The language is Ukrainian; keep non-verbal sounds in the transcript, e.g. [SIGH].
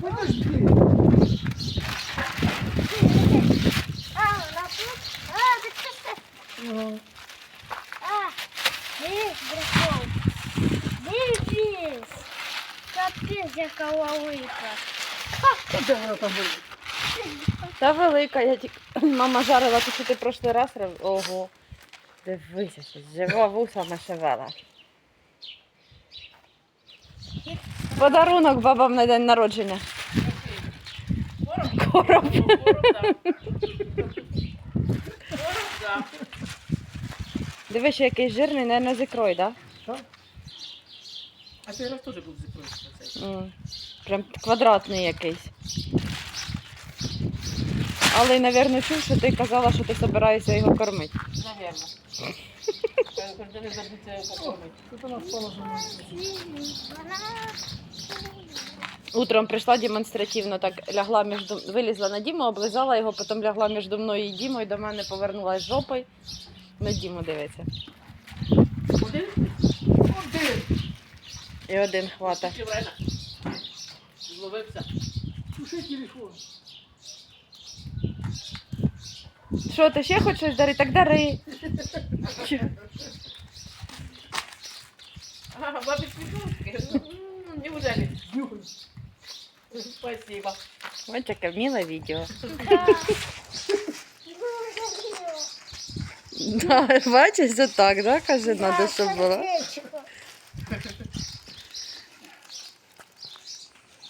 Подожди. А, вона тут? А, так це все. Ага. А, дивись, брехов. Дивись. Капець, яка лавика. Де вона там буде? Та велика, я тільки мама жарила, то що ти прошлий раз Ого. Дивися, щось жива вусами шевела. Подарунок бабам на день народження. Короб. Дивись, що якийсь жирний, не з ікрою, так? Так? А цей раз теж був. М, Прям квадратний якийсь. Але, мабуть, чув, що ти казала, що ти збираєшся його кормити. Навірно. Покормити. [LAUGHS] Тут за мною. Вона... Утром прийшла демонстративно, так лягла між вилізла на Діму, облизала його, потім лягла між мною і Дімою, до мене повернулась жопою. На Діму дивиться. Один? Один. І один хвата. Зловився. Туши телефон. Що, ти ще хочеш дарити? Так дари. Ага, бабі сміхнувся. Неужели? Спасибо. Вот таке вміле видео. Да, [LAUGHS] бачиш, так, да, каже, треба, щоб було.